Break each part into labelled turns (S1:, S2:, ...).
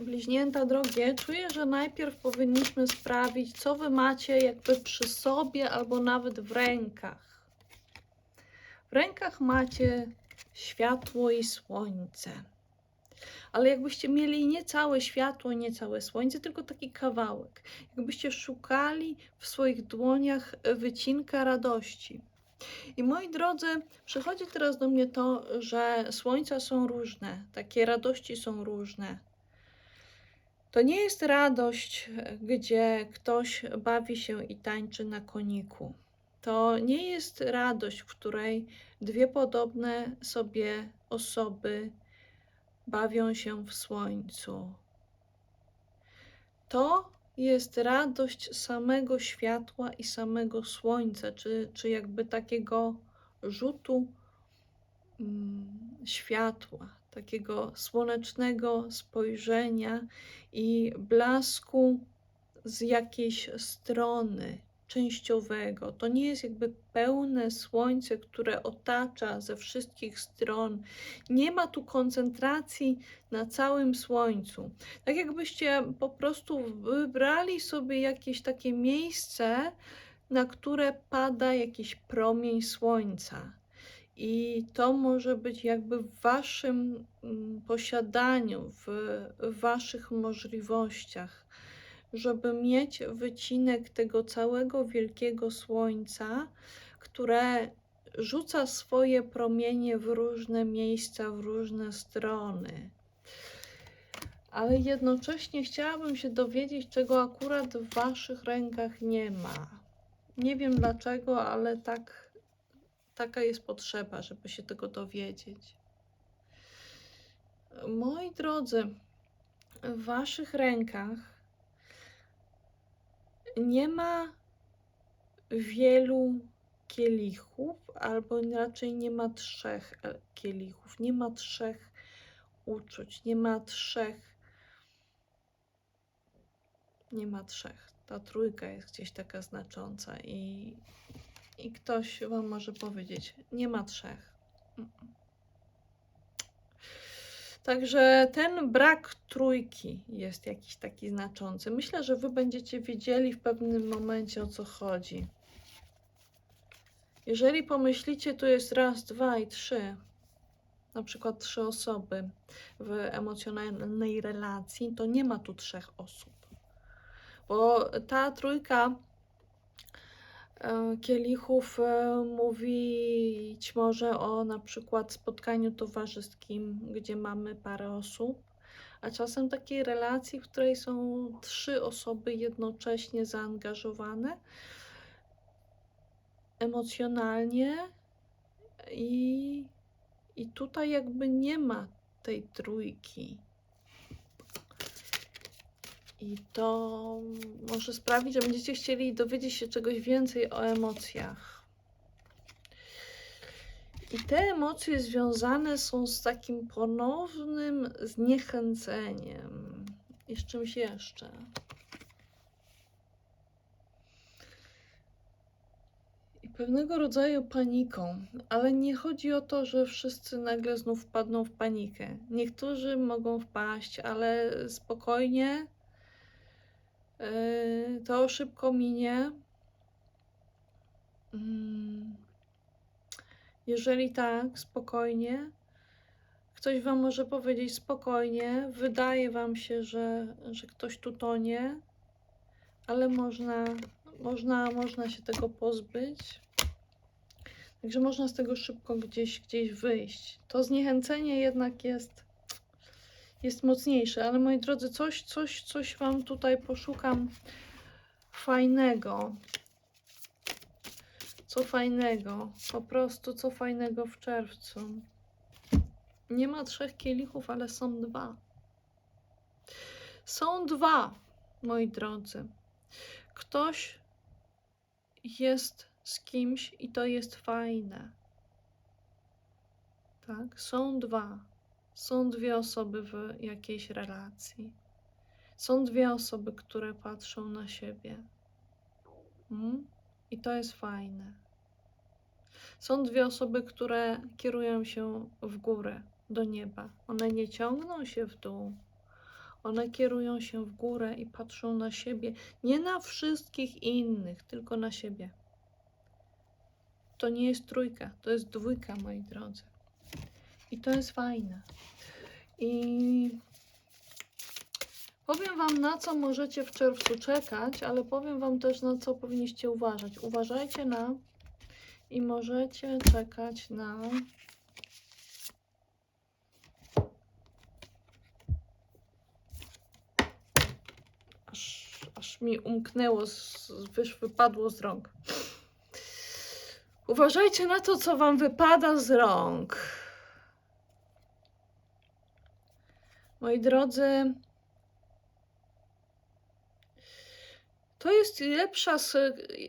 S1: Bliźnięta drogie, czuję, że najpierw powinniśmy sprawdzić, co wy macie jakby przy sobie albo nawet w rękach. W rękach macie światło i słońce. Ale jakbyście mieli nie całe światło, nie całe słońce, tylko taki kawałek. Jakbyście szukali w swoich dłoniach wycinka radości. I moi drodzy, przychodzi teraz do mnie to, że słońca są różne, takie radości są różne. To nie jest radość, gdzie ktoś bawi się i tańczy na koniku. To nie jest radość, w której dwie podobne sobie osoby bawią się w słońcu. To jest radość samego światła i samego słońca, czy, czy jakby takiego rzutu mm, światła, takiego słonecznego spojrzenia i blasku z jakiejś strony częściowego. To nie jest jakby pełne słońce, które otacza ze wszystkich stron. Nie ma tu koncentracji na całym słońcu. Tak jakbyście po prostu wybrali sobie jakieś takie miejsce, na które pada jakiś promień słońca. I to może być jakby w waszym mm, posiadaniu, w, w waszych możliwościach, żeby mieć wycinek tego całego wielkiego słońca, które rzuca swoje promienie w różne miejsca, w różne strony. Ale jednocześnie chciałabym się dowiedzieć, czego akurat w waszych rękach nie ma. Nie wiem dlaczego, ale tak, taka jest potrzeba, żeby się tego dowiedzieć. Moi drodzy, w waszych rękach nie ma wielu kielichów, albo raczej nie ma trzech e, kielichów, nie ma trzech uczuć, nie ma trzech. Nie ma trzech. Ta trójka jest gdzieś taka znacząca i, i ktoś Wam może powiedzieć, nie ma trzech. Także ten brak trójki jest jakiś taki znaczący. Myślę, że Wy będziecie wiedzieli w pewnym momencie o co chodzi. Jeżeli pomyślicie, tu jest raz, dwa i trzy, na przykład trzy osoby w emocjonalnej relacji, to nie ma tu trzech osób. Bo ta trójka kielichów e, mówić może o na przykład spotkaniu towarzyskim, gdzie mamy parę osób, a czasem takiej relacji, w której są trzy osoby jednocześnie zaangażowane emocjonalnie i, i tutaj jakby nie ma tej trójki. I to może sprawić, że będziecie chcieli dowiedzieć się czegoś więcej o emocjach. I te emocje związane są z takim ponownym zniechęceniem i z czymś jeszcze. I pewnego rodzaju paniką, ale nie chodzi o to, że wszyscy nagle znów wpadną w panikę. Niektórzy mogą wpaść, ale spokojnie to szybko minie. Mm. Jeżeli tak, spokojnie, ktoś Wam może powiedzieć spokojnie, wydaje Wam się, że, że ktoś tu tonie, ale można, można, można się tego pozbyć. Także można z tego szybko gdzieś, gdzieś wyjść. To zniechęcenie jednak jest jest mocniejszy, ale moi drodzy, coś, coś, coś Wam tutaj poszukam fajnego. Co fajnego, po prostu co fajnego w czerwcu. Nie ma trzech kielichów, ale są dwa. Są dwa, moi drodzy. Ktoś jest z kimś i to jest fajne. Tak, są dwa. Są dwie osoby w jakiejś relacji. Są dwie osoby, które patrzą na siebie. Mm? I to jest fajne. Są dwie osoby, które kierują się w górę, do nieba. One nie ciągną się w dół. One kierują się w górę i patrzą na siebie, nie na wszystkich innych, tylko na siebie. To nie jest trójka, to jest dwójka, moi drodzy. I to jest fajne. I powiem Wam, na co możecie w czerwcu czekać, ale powiem Wam też, na co powinniście uważać. Uważajcie na i możecie czekać na aż, aż mi umknęło, z, wypadło z rąk. Uważajcie na to, co Wam wypada z rąk. Moi drodzy, to jest lepsza z,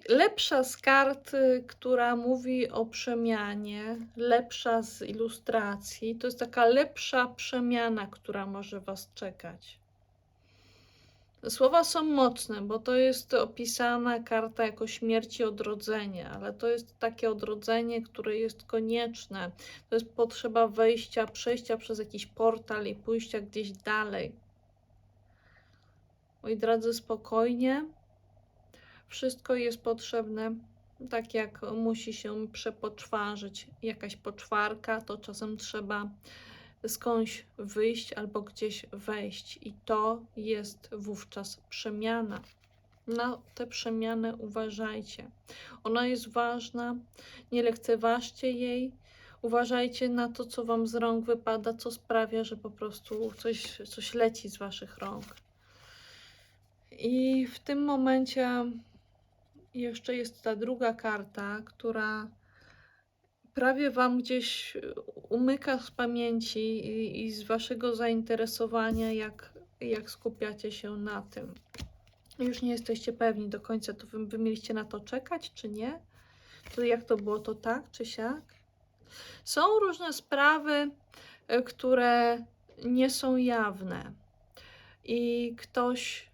S1: lepsza z kart, która mówi o przemianie, lepsza z ilustracji. To jest taka lepsza przemiana, która może Was czekać. Słowa są mocne, bo to jest opisana karta jako śmierć i odrodzenie, ale to jest takie odrodzenie, które jest konieczne. To jest potrzeba wejścia, przejścia przez jakiś portal i pójścia gdzieś dalej. Moi drodzy, spokojnie. Wszystko jest potrzebne. Tak jak musi się przepoczwarzyć jakaś poczwarka, to czasem trzeba skądś wyjść albo gdzieś wejść, i to jest wówczas przemiana. Na tę przemianę uważajcie. Ona jest ważna, nie lekceważcie jej. Uważajcie na to, co wam z rąk wypada, co sprawia, że po prostu coś, coś leci z waszych rąk. I w tym momencie jeszcze jest ta druga karta, która prawie Wam gdzieś umyka z pamięci i, i z Waszego zainteresowania, jak, jak skupiacie się na tym. Już nie jesteście pewni do końca, to wy, wy mieliście na to czekać, czy nie? To jak to było, to tak, czy siak? Są różne sprawy, e, które nie są jawne i ktoś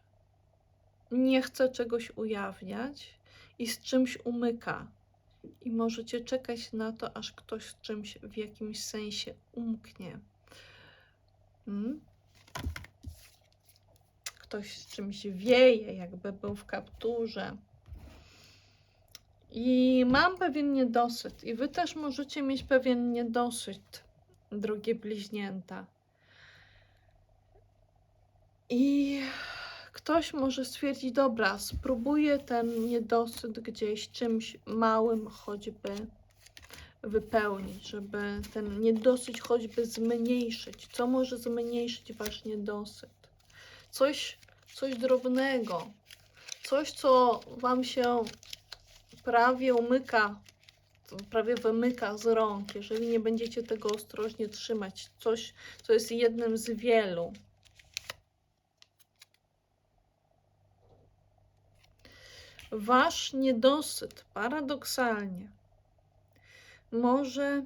S1: nie chce czegoś ujawniać i z czymś umyka i możecie czekać na to, aż ktoś z czymś w jakimś sensie umknie. Hmm? Ktoś z czymś wieje, jakby był w kapturze. I mam pewien niedosyt, i wy też możecie mieć pewien niedosyt, drogie bliźnięta. I ktoś może stwierdzić, dobra, spróbuję ten niedosyt gdzieś czymś małym choćby wypełnić, żeby ten niedosyt choćby zmniejszyć. Co może zmniejszyć wasz niedosyt? Coś, coś drobnego, coś, co wam się prawie umyka, prawie wymyka z rąk, jeżeli nie będziecie tego ostrożnie trzymać. Coś, co jest jednym z wielu. Wasz niedosyt paradoksalnie może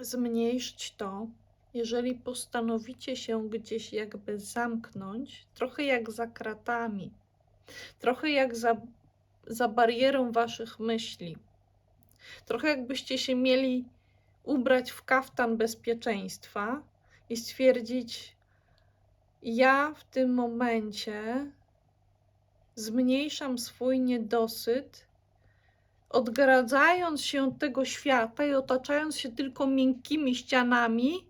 S1: zmniejszyć to, jeżeli postanowicie się gdzieś jakby zamknąć, trochę jak za kratami, trochę jak za, za barierą waszych myśli, trochę jakbyście się mieli ubrać w kaftan bezpieczeństwa i stwierdzić: Ja w tym momencie zmniejszam swój niedosyt, odgradzając się od tego świata i otaczając się tylko miękkimi ścianami,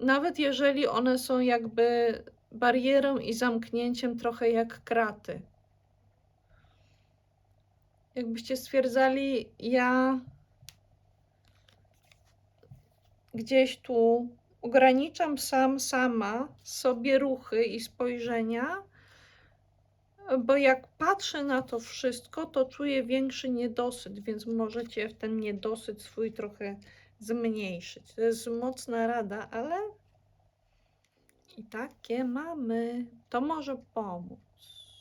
S1: nawet jeżeli one są jakby barierą i zamknięciem, trochę jak kraty. Jakbyście stwierdzali, ja gdzieś tu ograniczam sam, sama sobie ruchy i spojrzenia, bo jak patrzę na to wszystko, to czuję większy niedosyt, więc możecie w ten niedosyt swój trochę zmniejszyć. To jest mocna rada, ale i takie mamy. To może pomóc.